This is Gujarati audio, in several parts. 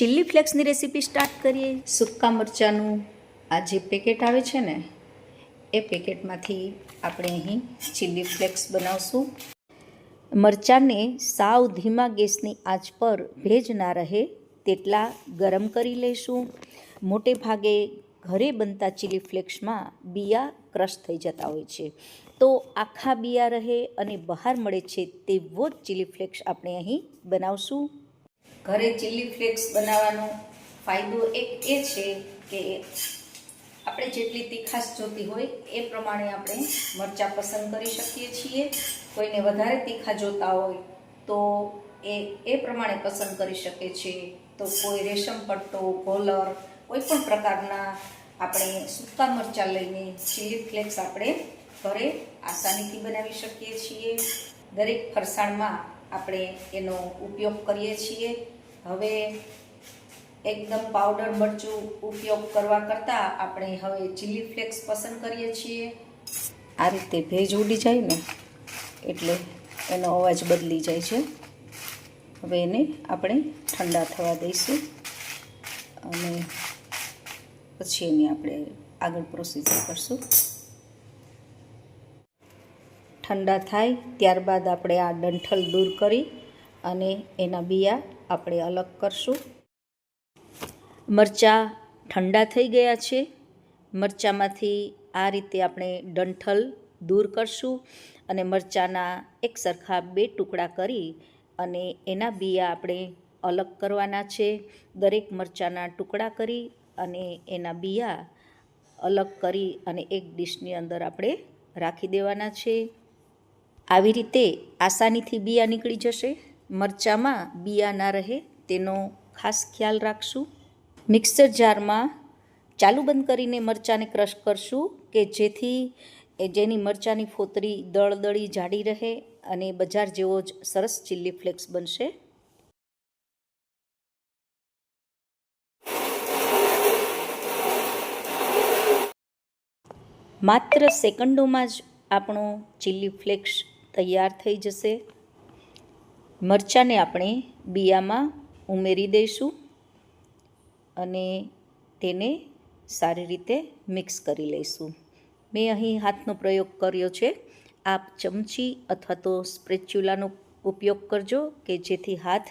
ચીલી ફ્લેક્સની રેસીપી સ્ટાર્ટ કરીએ. સૂકા મરચાંનું આ જે પેકેટ આવે છે ને, એ પેકેટમાંથી આપણે અહીં ચીલી ફ્લેક્સ બનાવશું. મરચાંને સાવ ધીમા ગેસની આંચ પર ભેજ ના રહે તેટલા ગરમ કરી લઈશું. મોટે ભાગે ઘરે બનતા ચીલી ફ્લેક્સમાં બિયા ક્રશ થઈ જતા હોય છે. તો આખા બિયા રહે અને બહાર મળે છે તેવો જ ચીલી ફ્લેક્સ આપણે અહીં બનાવશું. ઘરે ચીલી ફ્લેક્સ બનાવવાનો ફાયદો એક એ છે કે આપણે જેટલી તીખાશ જોતી હોય એ પ્રમાણે આપણે મરચાં પસંદ કરી શકીએ છીએ. કોઈને વધારે તીખા જોતા હોય તો એ એ પ્રમાણે પસંદ કરી શકે છે. તો કોઈ રેશમ પટ્ટો, કોલર, કોઈ પણ પ્રકારના આપણે સૂકા મરચાં લઈને ચીલી ફ્લેક્સ આપણે ઘરે આસાનીથી બનાવી શકીએ છીએ. દરેક ફરસાણમાં આપણે એનો ઉપયોગ કરીએ છીએ. હવે એકદમ પાવડર મરચું ઉપયોગ કરવા કરતાં આપણે હવે ચીલી ફ્લેક્સ પસંદ કરીએ છીએ. આ રીતે ભેજ ઉડી જાય ને, એટલે એનો અવાજ બદલી જાય છે. હવે એને આપણે ઠંડા થવા દઈશું. અને પછી એની આપણે આગળ પ્રોસીજર કરશું. ઠંડા થાય ત્યારબાદ આપણે આ ડંઠલ દૂર કરી અને એના બિયા આપણે અલગ કરશું. મરચાં ઠંડા થઈ ગયા છે. મરચાંમાંથી આ રીતે આપણે ડંઠલ દૂર કરશું અને મરચાંના એક સરખા બે ટુકડા કરી અને એના બિયા આપણે અલગ કરવાના છે. દરેક મરચાંના ટુકડા કરી અને એના બિયા અલગ કરી અને એક ડીશની અંદર આપણે રાખી દેવાના છે. આવી રીતે આસાનીથી બિયા નીકળી જશે. મરચાંમાં બિયા ના રહે તેનો ખાસ ખ્યાલ રાખશું. મિક્સર જારમાં ચાલુ બંધ કરીને મરચાંને ક્રશ કરશું કે જેથી જેની મરચાંની ફોતરી દળદળી જાડી રહે અને બજાર જેવો જ સરસ ચીલી ફ્લેક્સ બનશે. માત્ર સેકન્ડોમાં જ આપણો ચીલી ફ્લેક્સ તૈયાર થઈ જશે. મરચાંને આપણે બિયામાં ઉમેરી દઈશું અને તેને સારી રીતે મિક્સ કરી લઈશું. મેં અહીં હાથનો પ્રયોગ કર્યો છે. આપ ચમચી અથવા તો સ્પ્રેચ્યુલાનો ઉપયોગ કરજો કે જેથી હાથ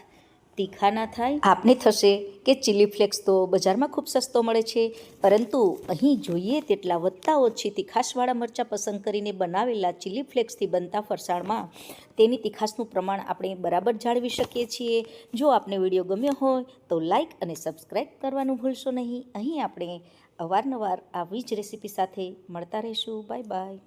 તીખા ના થાય? આપને થશે કે ચીલી ફ્લેક્સ તો બજારમાં ખૂબ સસ્તો મળે છે, પરંતુ અહીં જોઈએ તેટલા વધતા ઓછી તીખાશવાળા મરચાં પસંદ કરીને બનાવેલા ચીલી ફ્લેક્સથી બનતા ફરસાણમાં, તેની તીખાશનું પ્રમાણ આપણે બરાબર જાળવી શકીએ છીએ. જો આપને વીડિયો ગમ્યો હોય, તો લાઈક અને સબસ્ક્રાઈબ કરવાનું ભૂલશો નહીં. અહીં આપણે અવારનવાર આવી જ રેસીપી સાથે મળતા રહીશું. Bye bye